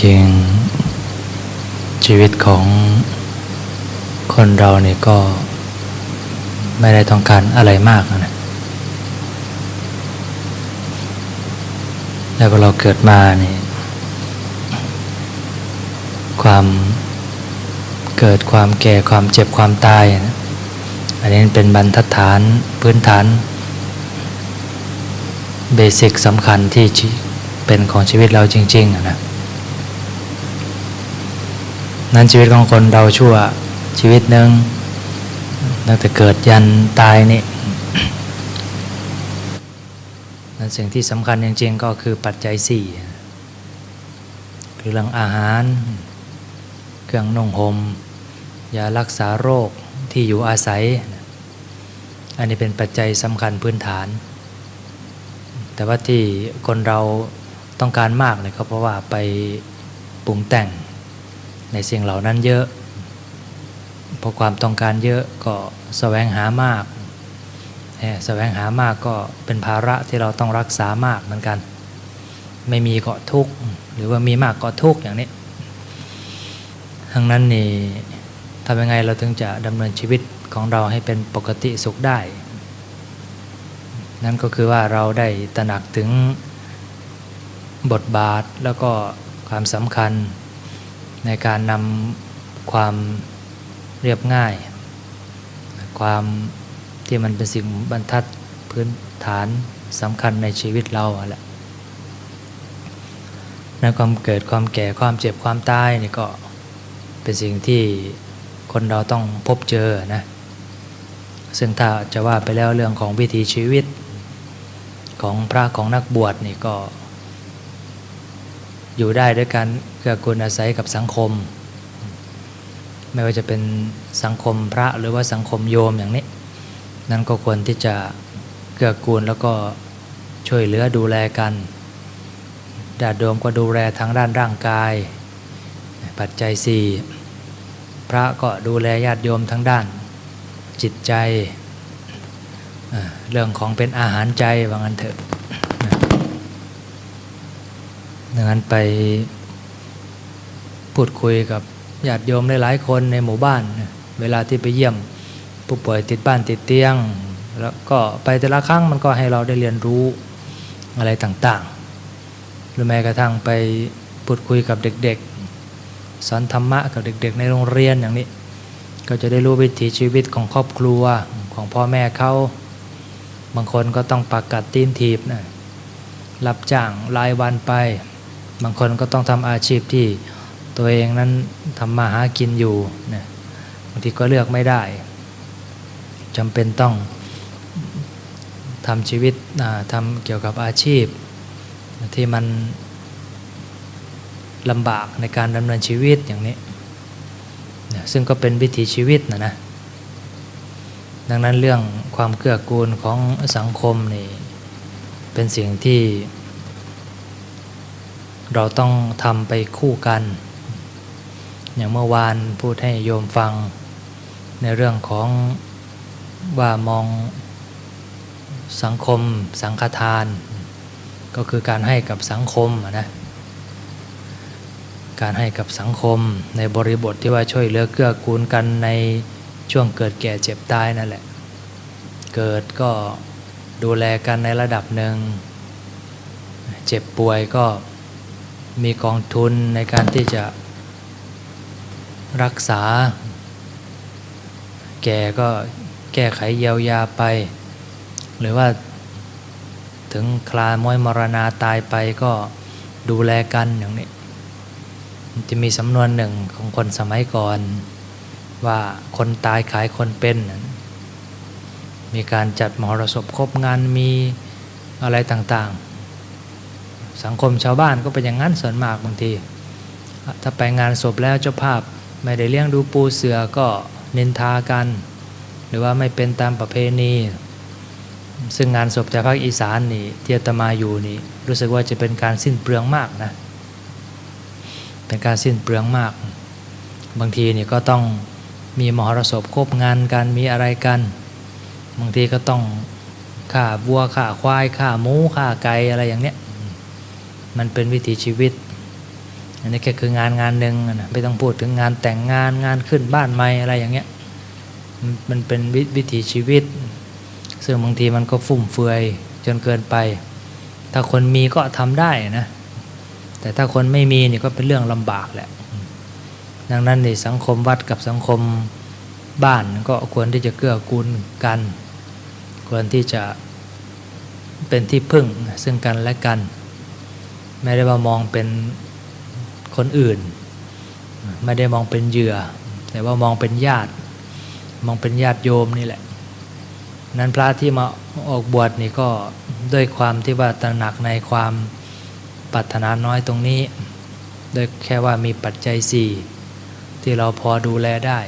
จริง ชีวิตของคนเราเนี่ยก็ไม่ได้ต้องการอะไรมากนะแล้วพอเราเกิดมาเนี่ยความเกิดความแก่ความเจ็บความตายนะอันนี้เป็นบรรทัดฐานพื้นฐานเบสิกสำคัญที่เป็นของชีวิตเราจริงๆนะ นั้นชีวิตของคนเราชั่วชีวิตหนึ่งตั้งแต่เกิดยันตายนี่นั้นสิ่งที่สำคัญจริงๆก็คือปัจจัยสี่คือเรื่องอาหาร เครื่องนุ่งหม่มยารักษาโรคที่อยู่อาศัย อันนี้เป็นปัจจัยสำคัญพื้นฐาน แต่ว่าที่คนเราต้องการมากเลยก็เพราะว่าไปปรุงแต่ง ในสิ่งเหล่านั้นเยอะเพอความต้องการเยอะก็แสวงหามากแสวงหามากก็เป็นภาระที่เราต้องรักษามากเหมือนกัน ไม่มีก็ทุกข์หรือว่ามีมากก็ทุกข์อย่างนี้ทั้งนั้นนี่ทำยังไงเราถึงจะดำเนินชีวิตของเราให้เป็นปกติสุขได้ นั่นก็คือว่าเราได้ตระหนักถึงบทบาทแล้วก็ความสำคัญ ในการนำความเรียบง่าย ความที่มันเป็นสิ่งบรรทัดพื้นฐานสำคัญในชีวิตเราแหละในความเกิดความแก่ความเจ็บความตายนี่ก็เป็นสิ่งที่คนเราต้องพบเจอนะซึ่งถ้าจะว่าไปแล้วเรื่องของวิถีชีวิต ของพระของนักบวชนี่ก็ อยู่ได้ด้วยการเกื้อกูลอาศัยกับสังคม ไม่ว่าจะเป็นสังคมพระหรือว่าสังคมโยมอย่างนี้ นั่นก็ควรที่จะเกื้อกูลแล้วก็ช่วยเหลือดูแลกันดาดโดมก็ดูแลทางด้านร่างกาย ปัจจัยสี่พระก็ดูแลญาติโยมทั้งด้านจิตใจ เรื่องของเป็นอาหารใจว่างั้นเถอะ ดังนั้นไปพูดคุยกับญาติโยมหลายๆคนในหมู่บ้าน เวลาที่ไปเยี่ยมผู้ป่วยติดบ้านติดเตียง แล้วก็ไปแต่ละครั้งมันก็ให้เราได้เรียนรู้อะไรต่างๆ หรือแม้กระทั่งไปพูดคุยกับเด็กๆ สอนธรรมะกับเด็กๆ ในโรงเรียนอย่างนี้ ก็จะได้รู้วิถีชีวิตของครอบครัวของพ่อแม่เขาบางคนก็ต้องปากกัดตีนทีบนะรับจ้างรายวันไป บางคนก็ต้องทำอาชีพที่ตัวเองนั้นทำมาหากินอยู่นะบางทีก็เลือกไม่ได้จำเป็นต้องทำชีวิตทำเกี่ยวกับอาชีพ ที่มันลำบากในการดำเนินชีวิตอย่างนี้ ซึ่งก็เป็นวิถีชีวิตนะนะ ดังนั้นเรื่องความเกื้อกูลของสังคมนี่เป็นสิ่งที่ เราต้องทำไปคู่กัน อย่างเมื่อวานพูดให้โยมฟัง ในเรื่องของว่ามองสังคมสังฆทาน ก็คือการให้กับสังคมนะการให้กับสังคมในบริบทที่ว่าช่วยเหลือเกื้อกูลกันในช่วงเกิดแก่เจ็บตายนั่นแหละ เกิดก็ดูแลกันในระดับหนึ่ง เจ็บป่วยก็ มีกองทุนในการที่จะรักษา แก่ก็แก้ไขเยียวยาไป หรือว่าถึงคลาม้อยมรณาตายไปก็ดูแลกันอย่างนี้ จะมีสำนวนหนึ่งของคนสมัยก่อน ว่าคนตายขายคนเป็น มีการจัดมหรสพครบงานมีอะไรต่างๆ สังคมชาวบ้านก็เป็นอย่างนั้นส่วนมากบางที ถ้าไปงานศพแล้วเจ้าภาพไม่ได้เลี้ยงดูปูเสือก็นินทากัน หรือว่าไม่เป็นตามประเพณี ซึ่งงานศพจากภาคอีสานนี่เทียตมาอยู่นี่รู้สึกว่าจะเป็นการสิ้นเปลืองมากนะเป็นการสิ้นเปลืองมาก บางทีนี่ก็ต้องมีมหรสพครบงานกันมีอะไรกัน บางทีก็ต้องฆ่าวัวฆ่าควายฆ่าหมูฆ่าไก่อะไรอย่างเนี้ย มันเป็นวิถีชีวิต อันนี้แค่คืองานงานหนึ่งนะไม่ต้องพูดถึงงานแต่งงานงานขึ้นบ้านใหม่อะไรอย่างเงี้ยมันเป็นวิวถีชีวิต ซึ่งบางทีมันก็ฟุ่มเฟือยจนเกินไป ถ้าคนมีก็ทำได้นะแต่ถ้าคนไม่มีนี่ก็เป็นเรื่องลำบากแหละดังนั้นนี่สังคมวัดกับสังคมบ้านก็ควรที่จะเกื้อกูลกัน ควรที่จะเป็นที่พึ่งซึ่งกันและกัน ไม่ได้ว่ามองเป็นคนอื่น ไม่ได้มองเป็นเหยื่อ แต่ว่ามองเป็นญาติ มองเป็นญาติโยมนี่แหละ นั้นพระที่มาออกบวชนี่ก็ด้วยความที่ว่าตระหนักในความปรารถนาน้อยตรงนี้โดยแค่ว่ามีปัจจัยสี่ที่เราพอดูแลได้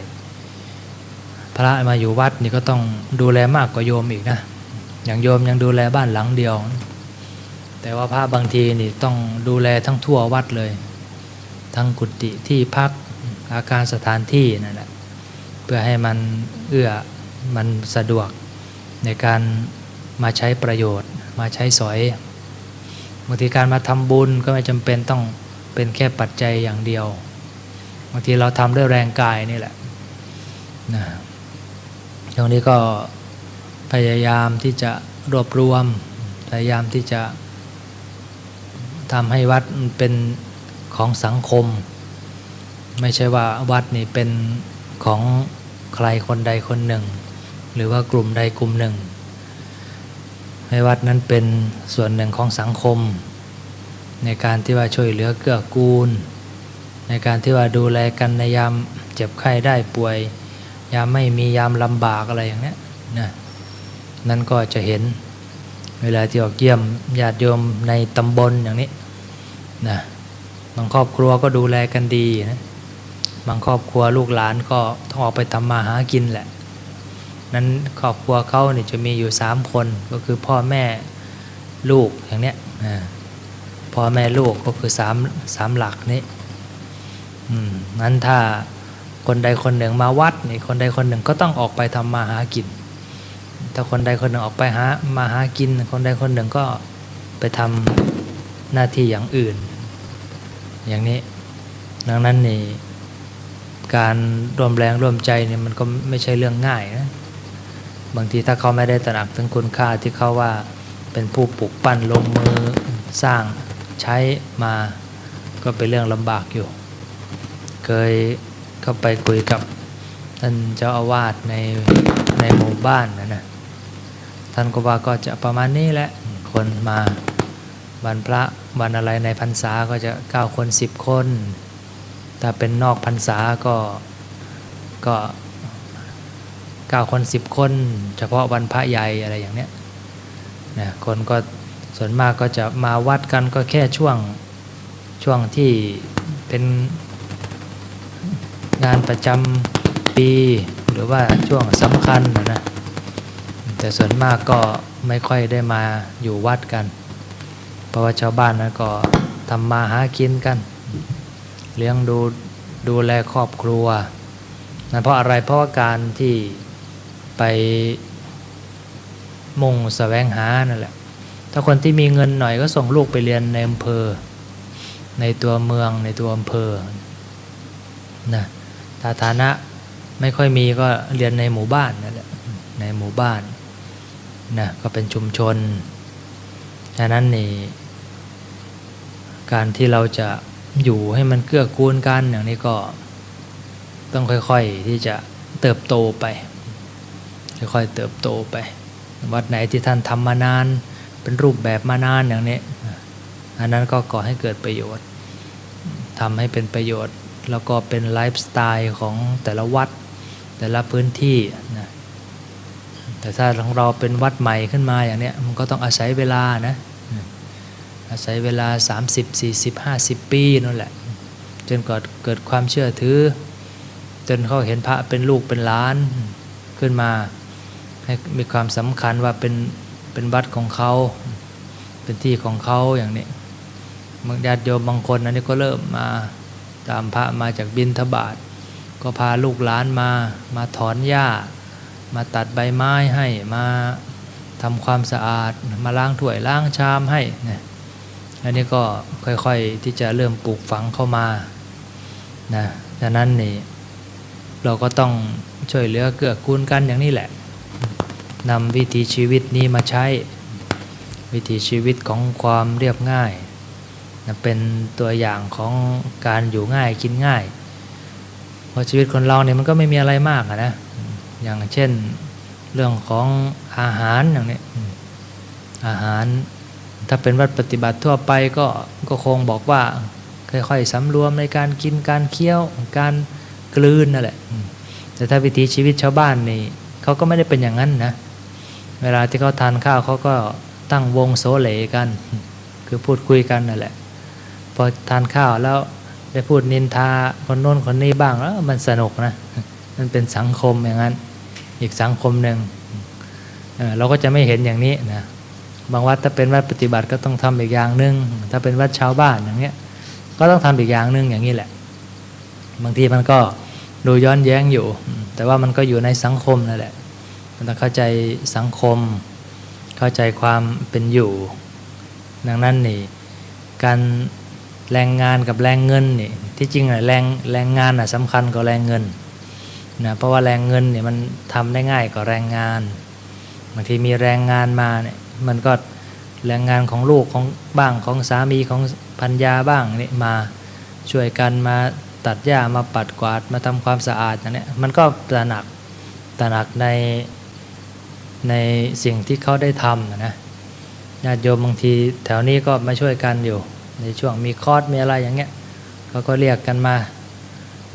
พระมาอยู่วัดนี่ก็ต้องดูแลมากกว่าโยมอีกนะ อย่างโยมยังดูแลบ้านหลังเดียว แต่ว่าพระบางทีนี่ต้องดูแลทั้งทั่ววัดเลย ทั้งกุฏิที่พักอาการสถานที่นั่นแหละเพื่อให้มันเอื้อมันสะดวกในการมาใช้ประโยชน์ มาใช้สอยบางทีการมาทำบุญก็ไม่จำเป็นต้องเป็นแค่ปัจจัยอย่างเดียวบางทีเราทำด้วยแรงกายนี่แหละนะตรงนี้ก็พยายามที่จะรวบรวมพยายามที่จะ ทำให้วัดมันเป็นของสังคม ไม่ใช่ว่าวัดนี่เป็นของใครคนใดคนหนึ่ง หรือว่ากลุ่มใดกลุ่มหนึ่ง ให้วัดนั้นเป็นส่วนหนึ่งของสังคม ในการที่ว่าช่วยเหลือเกื้อกูล ในการที่ว่าดูแลกันในยามเจ็บไข้ได้ป่วย ยามไม่มียามลำบากอะไรอย่างนี้นะนั่นก็จะเห็นเวลาที่ออกเยี่ยมญาติโยมในตำบลอย่างนี้ นะบางครอบครัวก็ดูแลกันดีนะบางครอบครัวลูกหลานก็ต้องออกไปทำมาหากินแหละ นั้นครอบครัวเขาเนี่ยจะมีอยู่สามคนก็คือพ่อแม่ลูกอย่างเนี้ยนะพ่อแม่ลูกก็คือสามสามหลักนี้อืมงั้นถ้าคนใดคนหนึ่งมาวัดนี่คนใดคนหนึ่งก็ต้องออกไปทำมาหากิน ถ้าคนใดคนหนึ่งออกไปหามาหากิน คนใดคนหนึ่งก็ไปทำ หน้าที่อย่างอื่น อย่างนี้ ดังนั้นนี่การร่วมแรงร่วมใจเนี่ยมันก็ไม่ใช่เรื่องง่ายนะบางทีถ้าเขาไม่ได้ตระหนักถึงคุณค่าที่เขาว่าเป็นผู้ปลูกปั้นลงมือสร้างใช้มาก็เป็นเรื่องลำบากอยู่ เคยเข้าไปคุยกับท่านเจ้าอาวาสในในหมู่บ้านนะนะท่านก็ว่าก็จะประมาณนี้แหละคนมา วันพระวันอะไรในพรรษาก็จะเก้าคนสิบคน ถ้าเป็นนอกพรรษาก็ก็เก้าคนสิบคน เฉพาะวันพระใหญ่อะไรอย่างเนี้ยนะคนก็ส่วนมากก็จะมาวัดกันก็แค่ช่วงช่วงที่เป็นงานประจำปีหรือว่าช่วงสำคัญนะนะแต่ส่วนมากก็ไม่ค่อยได้มาอยู่วัดกัน เพราะว่าชาวบ้านนั้นก็ทำมาหากินกัน เลี้ยงดูดูแลครอบครัวนะเพราะอะไรเพราะว่าการที่ไปมุ่งแสวงหานั่นแหละ ถ้าคนที่มีเงินหน่อยก็ส่งลูกไปเรียนในอำเภอ ในตัวเมืองในตัวอำเภอนะถ้าฐานะไม่ค่อยมีก็เรียนในหมู่บ้านนั่นแหละในหมู่บ้านนะก็เป็นชุมชนฉะนั้นนี่ การที่เราจะอยู่ให้มันเกื้อกูลกันอย่างนี้ก็ต้องค่อยๆที่จะเติบโตไป ค่อยๆเติบโตไป วัดไหนที่ท่านทำมานาน เป็นรูปแบบมานานอย่างนี้อันนั้นก็ก่อให้เกิดประโยชน์ทำให้เป็นประโยชน์ แล้วก็เป็นไลฟ์สไตล์ของแต่ละวัด แต่ละพื้นที่นะแต่ถ้าของเราเป็นวัดใหม่ขึ้นมาอย่างนี้มันก็ต้องอาศัยเวลานะ อาศัยเวลา 30 40 50 ปีนั่นแหละ จนเกิดเกิดความเชื่อถือ จนเขาเห็นพระเป็นลูกเป็นล้านขึ้นมาให้มีความสำคัญว่าเป็นเป็นวัดของเขา เป็นที่ของเขาอย่างนี้บางญาติโยมบางคนอันนี้ก็เริ่มมาตามพระมาจากบินทบาทก็พาลูกหลานมามาถอนหญ้า มาตัดใบไม้ให้มาทำความสะอาด มาล้างถ้วยล้างชามให้นะ อันนี้ก็ค่อยๆที่จะเริ่มปลูกฝังเข้ามานะดังนั้นนี่เราก็ต้องช่วยเหลือเกื้อกูลกันอย่างนี้แหละนำวิถีชีวิตนี้มาใช้ วิถีชีวิตของความเรียบง่ายนะเป็นตัวอย่างของการอยู่ง่ายกินง่ายเพราะชีวิตคนเราเนี่ยมันก็ไม่มีอะไรมากนะอย่างเช่นเรื่องของอาหารอย่างนี้อาหาร ถ้าเป็นวัดปฏิบัติทั่วไปก็ก็คงบอกว่าค่อยๆสำรวมในการกินการเคี้ยวการกลืนนั่นแหละ แต่ถ้าวิถีชีวิตชาวบ้านนี่เขาก็ไม่ได้เป็นอย่างนั้นนะ เวลาที่เขาทานข้าวเขาก็ตั้งวงโสเลกัน คือพูดคุยกันนั่นแหละ พอทานข้าวแล้วได้พูดนินทาคนโน้นคนนี้บ้างแล้วมันสนุกนะ มันเป็นสังคมอย่างนั้น อีกสังคมหนึ่งเราก็จะไม่เห็นอย่างนี้นะ บางวัดถ้าเป็นวัดปฏิบัติก็ต้องทำอีกอย่างหนึ่งถ้าเป็นวัดชาวบ้านอย่างเงี้ยก็ต้องทำอีกอย่างหนึ่งอย่างนี้แหละ บางทีมันก็ดูย้อนแย้งอยู่ แต่ว่ามันก็อยู่ในสังคมนั่นแหละมันต้องเข้าใจสังคม เข้าใจความเป็นอยู่ ดังนั้นนี่การแรงงานกับแรงเงินนี่ที่จริงอะแรงแรงงานอะสำคัญกว่าแรงเงินนะเพราะว่าแรงเงินเนี่ยมันทำได้ง่ายกว่าแรงงานบางทีมีแรงงานมาเนี่ย มันก็แรงงานของลูกของบ้างของสามีของพันยาบ้างนี่มาช่วยกันมาตัดหญ้ามาปัดกวาดมาทำความสะอาดอย่างนี้มันก็ตระหนักตระหนักในในสิ่งที่เขาได้ทำนะญาติโยมบางทีแถวนี้ก็มาช่วยกันอยู่ ในช่วงมีคอร์สมีอะไรอย่างเงี้ยเขาก็เรียกกันมา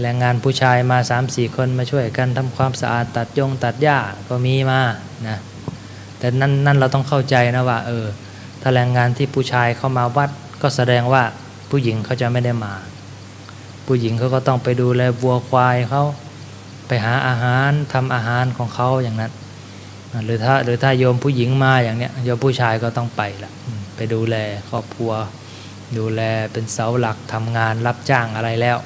แรงงานผู้ชายมา3 4 คนมาช่วยกันทำความสะอาดตัดยงตัดหญ้าก็มีมานะ แต่นั่นนั่นเราต้องเข้าใจนะว่า เออถ้าแรงงานที่ผู้ชายเข้ามาวัด ก็แสดงว่าผู้หญิงเขาจะไม่ได้มา ผู้หญิงเขาก็ต้องไปดูแลวัวควายเขาไปหาอาหารทำอาหารของเขาอย่างนั้น หรือถ้าหรือถ้าโยมผู้หญิงมาอย่างเนี้ยโยมผู้ชายก็ต้องไปละไปดูแลครอบครัว ดูแลเป็นเสาหลักทำงานรับจ้างอะไรแล้ว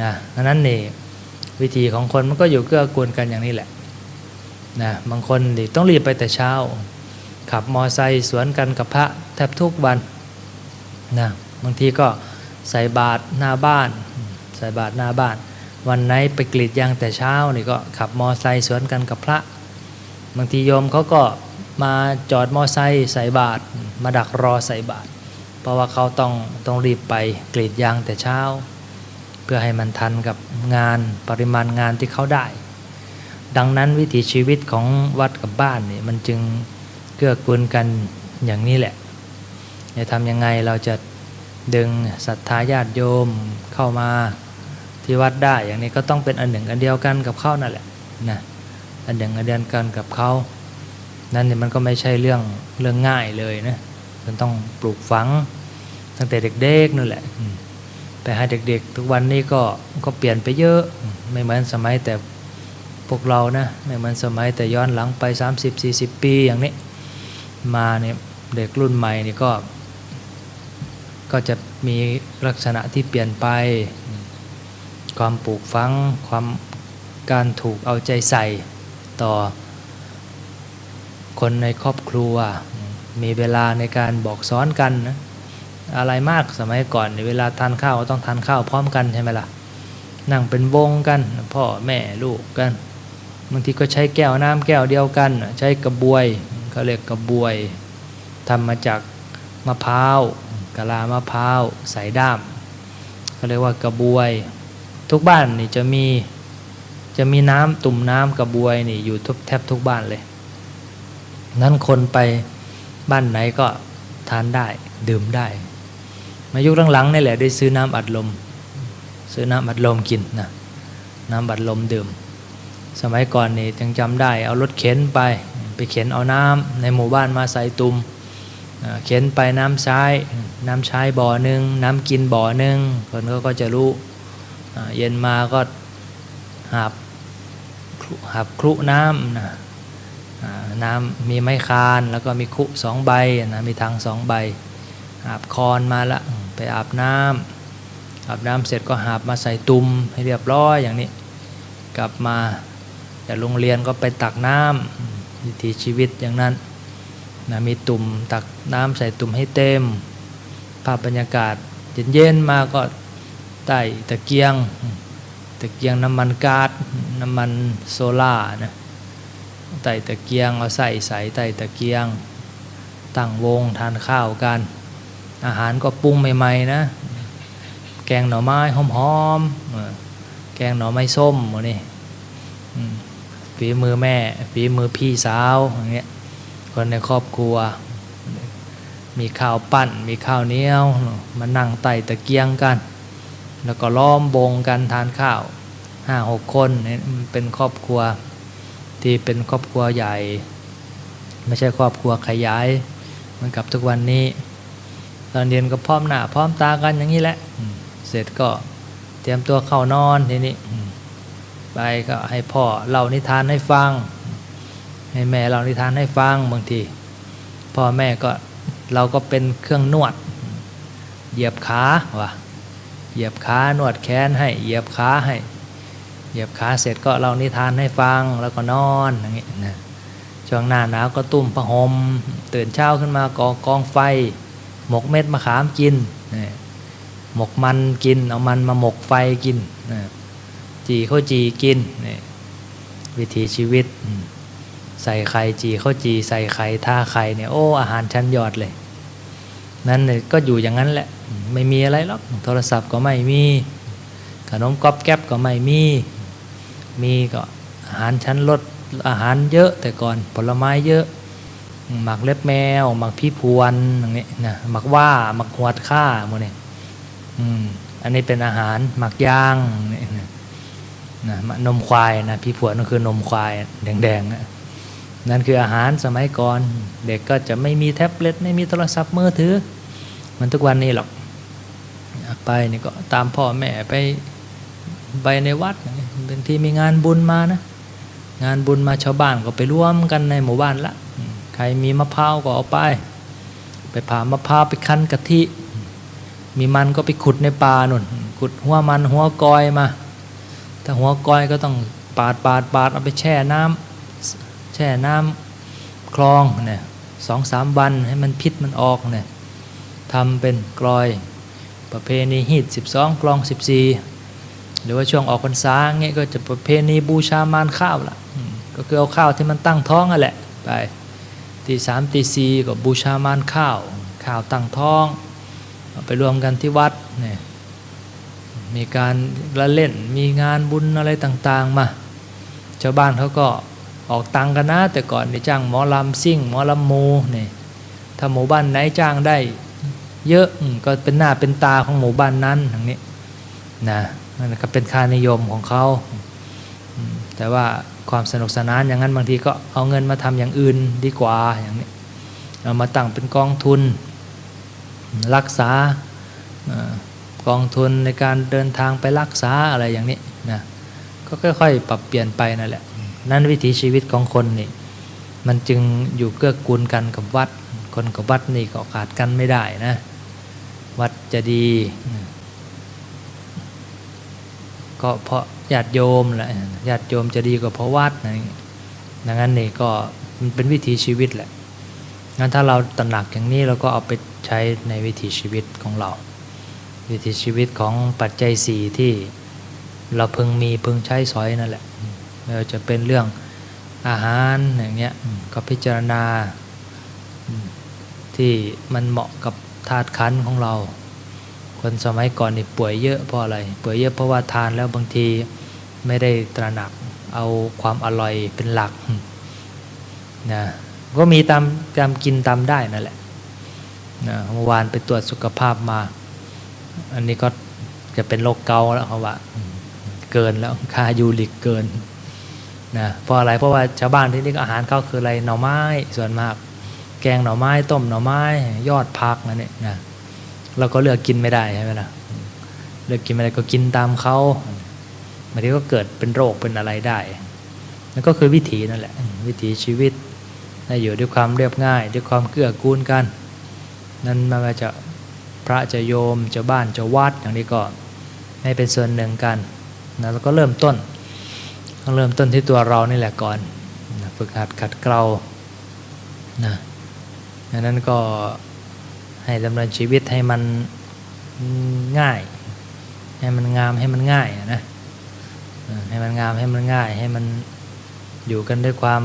นะนั้นนี่วิธีของคนมันก็อยู่เกื้อกูลกันอย่างนี้แหละ นะบางคนนี่ต้องรีบไปแต่เช้า ขับมอไซค์สวนกันกับพระแทบทุกวันนะบางทีก็ใส่บาตรหน้าบ้าน ใส่บาตรหน้าบ้าน วันไหนไปกรีดยางแต่เช้านี่ก็ขับมอไซค์สวนกันกับพระ บางทีโยมเขาก็มาจอดมอไซค์ใส่บาตรมาดักรอใส่บาตรเพราะว่าเขาต้องต้องรีบไปกรีดยางแต่เช้า เพื่อให้มันทันกับงานปริมาณงานที่เขาได้ ดังนั้นวิถีชีวิตของวัดกับบ้านนี่มันจึงเกื้อกูลกันอย่างนี้แหละจะทำยังไงเราจะดึงศรัทธาญาติโยมเข้ามาที่วัดได้ อย่างนี้ก็ต้องเป็นอันหนึ่งอันเดียวกันกับเขานั่นแหละนะอันหนึ่งอันเดียวกันกับเขานั่นเนี่ยมันก็ไม่ใช่เรื่องเรื่องง่ายเลยนะมันต้องปลูกฝังตั้งแต่เด็กๆนั่นแหละอืมแต่ให้เด็กๆ ทุกวันนี้ก็ก็เปลี่ยนไปเยอะไม่เหมือนสมัยแต่ พวกเรานะไม่มือนสมัยแต่ย้อนหลังไป 30-40 ปีอย่างนี้ มาเนี่ยเด็กรุ่นใหม่นี่ก็ก็จะมีลักษณะที่เปลี่ยนไป ความปลูกฝังความการถูกเอาใจใส่ต่อ คนในครอบครัว มีเวลาในการบอกสอนกันนะอะไรมากสมัยก่อนเนี่ยเวลาทานข้าวต้องทานข้าวพร้อมกันใช่ไหมล่ะ นั่งเป็นวงกัน พ่อแม่ลูกกัน บางทีก็ใช้แก้วน้ำแก้วเดียวกัน ใช้กระบวยเขาเรียกกระบวยทำมาจากมะพร้าวกะลามะพร้าวใส่ด้ามเขาเรียกว่ากระบวย ทุกบ้านนี่จะมีจะมีน้ำตุ่มน้ำกระบวยนี่อยู่ทุกแทบทุกบ้านเลย นั้นคนไปบ้านไหนก็ทานได้ดื่มได้ มายุคหลังๆนี่แหละได้ซื้อน้ำอัดลม ซื้อน้ำอัดลมกินนะน้ำอัดลมดื่ม สมัยก่อนนี่ยังจำได้เอารถเข็นไป ไปเข็นเอาน้ำในหมู่บ้านมาใส่ตุ่มเข็นไปน้ำใช้น้ำใช้บ่อหนึ่งน้ำกินบ่อหนึ่งคนก็ก็จะรู้เย็นมาก็หาบหาบคลุน้ำนะน้ำมีไม้คานแล้วก็มีคุสองใบนะมีทางสองใบหาบคอนมาละไปอาบน้ำอาบน้ำเสร็จก็หาบมาใส่ตุ่มให้เรียบร้อยอย่างนี้ กลับมา จากโรงเรียนก็ไปตักน้ำวิถีชีวิตอย่างนั้นนะมีตุ่มตักน้ำใส่ตุ่มให้เต็ม ภาพบรรยากาศเย็นๆมาก็ใต้ตะเกียงตะเกียงน้ำมันกาดน้ำมันโซล่านะใต้ตะเกียงเอาใส่ใส่ใต้ตะเกียงตั้งวงทานข้าวกัน อาหารก็ปรุงใหม่ๆนะ แกงหน่อไม้หอมๆแกงหน่อไม้ส้มหมดนี่ ฝีมือแม่ ฝีมือพี่สาวอย่างเงี้ยคนในครอบครัว มีข้าวปั้น มีข้าวเหนียวมานั่งไต่ตะเกียงกัน แล้วก็ล้อมวงกันทานข้าวห้าหกคนเนี่ยมันเป็นครอบครัวที่เป็นครอบครัวใหญ่ ไม่ใช่ครอบครัวขยายเหมือนกับทุกวันนี้ ตอนเย็นก็พร้อมหน้าพร้อมตากันอย่างนี้แหละ เสร็จก็เตรียมตัวเข้านอนทีนี้ ไปก็ให้พ่อเล่านิทานให้ฟัง ให้แม่เล่านิทานให้ฟังบางทีพ่อแม่ก็เราก็เป็นเครื่องนวด เหยียบขาวะเหยียบขานวดแขนให้เหยียบขาให้ เหยียบขาเสร็จก็เล่านิทานให้ฟังแล้วก็นอนอย่างนี้นะช่วงหน้าหนาวก็ตุ้มผ้าห่มตื่นเช้าขึ้นมาก่อกองไฟ หมกเม็ดมะขามกินหมกมันกินเอามันมาหมกไฟกินนะ จีข้าวจีกินนี่วิถีชีวิต ใส่ไข่จีข้าวจี ใส่ไข่ท่าไข่เนี่ยโอ้อาหารชั้นยอดเลย นั่นเนี่ยก็อยู่อย่างนั้นแหละ ไม่มีอะไรหรอกโทรศัพท์ก็ไม่มี ขนมก๊อบแก๊บก็ไม่มี มีก็อาหารชั้นลดอาหารเยอะแต่ก่อนผลไม้เยอะหมักเล็บแมวหมักพี่พวนอย่างนี้นะหมักว่าหมักหวดข้าหมดนี่อืมอันนี้เป็นอาหารหมักย่างนี่นะ นะนมควายนะพี่พวนก็คือนมควายแดงๆนั่นคืออาหารสมัยก่อน เด็กก็จะไม่มีแท็บเล็ตไม่มีโทรศัพท์มือถือ มันทุกวันนี้หรอกไปนี่ก็ตามพ่อแม่ไปไปในวัดบางทีมีงานบุญมานะงานบุญมาชาวบ้านก็ไปร่วมกันในหมู่บ้านละ ใครมีมะพร้าวก็เอาไป ไปผ่ามะพร้าวไปคั้นกะทิ มีมันก็ไปขุดในป่านุ่น ขุดหัวมันหัวกอยมา ถ้าหัวกอยก็ต้องปาดปาดปาดเอาไปแช่น้ำแช่น้ำคลองเนี่ยสองสามวันให้มันพิษมันออกเนี่ยทำเป็นกลอย ประเพณีฮีด12 กลอง 14 หรือว่าช่วงออกพรรษาเงี้ยก็จะประเพณีบูชามารข้าวละก็คือเอาข้าวที่มันตั้งท้องนั่นแหละไปตีสามตีสี่ก็บูชามารข้าว ข้าวตั้งท้องเอาไปรวมกันที่วัดเนี่ย มีการละเล่นมีงานบุญอะไรต่างๆมาชาวบ้านเขาก็ออกตังกันนะ แต่ก่อนนี่จ้างหมอลำซิ่ง หมอลำมูเนี่ยถ้าหมู่บ้านไหนจ้างได้ เยอะก็เป็นหน้าเป็นตาของหมู่บ้านนั้นทางนี้นะนั่นก็เป็นค่านิยมของเขาแต่ว่าความสนุกสนานอย่างนั้นบางทีก็เอาเงินมาทำอย่างอื่นดีกว่าอย่างนี้เอามาตั้งเป็นกองทุน รักษา กองทุนในการเดินทางไปรักษาอะไรอย่างนี้นะก็ค่อยๆ ปรับเปลี่ยนไปนั่นแหละ นั่นวิถีชีวิตของคนนี่มันจึงอยู่เกื้อกูลกันกับวัด คนกับวัดนี่ก็ขาดกันไม่ได้นะ วัดจะดี ก็เพราะญาติโยมแหละญาติโยมจะดีก็เพราะวัดนะดังนั้นนี่ก็มันเป็นวิถีชีวิตแหละงั้นถ้าเราตระหนักอย่างนี้เราก็เอาไปใช้ในวิถีชีวิตของเรา วิถีชีวิตของปัจจัยสี่ที่เราพึงมีพึงใช้สอยนั่นแหละไม่ว่าจะเป็นเรื่องอาหารอย่างเงี้ยก็พิจารณาที่มันเหมาะกับธาตุขันของเรา คนสมัยก่อนนี่ป่วยเยอะเพราะอะไรป่วยเยอะเพราะว่าทานแล้วบางทีไม่ได้ตระหนักเอาความอร่อยเป็นหลักนะก็มีตามตามกินตามได้นั่นแหละนะเมื่อวานไปตรวจสุขภาพมา อันนี้ก็จะเป็นโรคเกาต์แล้วเขาว่าอืมเกินแล้วค่ายูริกเกินนะเพราะอะไรเพราะว่าชาวบ้านที่นี่ก็อาหารเขาคืออะไรหน่อไม้ส่วนมาก แกงหน่อไม้ต้มหน่อไม้ ยอดผักนั่นเองนะเราก็เลือกกินไม่ได้ใช่ไหมล่ะเลือกกินไม่ได้ก็กินตามเขาบางทีก็เกิดเป็นโรคเป็นอะไรได้นั่นก็คือวิถีนั่นแหละ วิถีชีวิตให้อยู่ด้วยความเรียบง่าย ด้วยความเกื้อกูลกัน นั่นไมันจะ พระจะโยมจะบ้านจะวัดอย่างนี้ก็ให้เป็นส่วนหนึ่งกันนะแล้วก็เริ่มต้นต้องเริ่มต้นที่ตัวเรานี่แหละก่อนนะฝึกหัดขัดเกลานะดังนั้นก็ให้ดำเนินชีวิตให้มันง่าย ให้มันงามให้มันง่ายนะให้มันงามให้มันง่าย ให้มันอยู่กันด้วยความ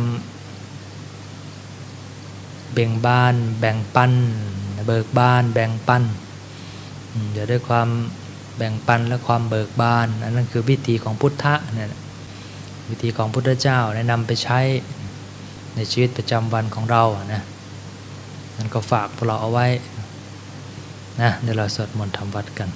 เบ่งบาน แบ่งปัน เบิกบาน แบ่งปัน อืมอยู่ด้วยความแบ่งปันและความเบิกบานอันนั้นคือวิธีของพุทธะเนี่ยวิธีของพุทธเจ้าแนะนำไปใช้ในชีวิตประจำวันของเรานะนั่นก็ฝากพวกเราเอาไว้นะเดี๋ยวเราสวดมนต์ทำวัดกัน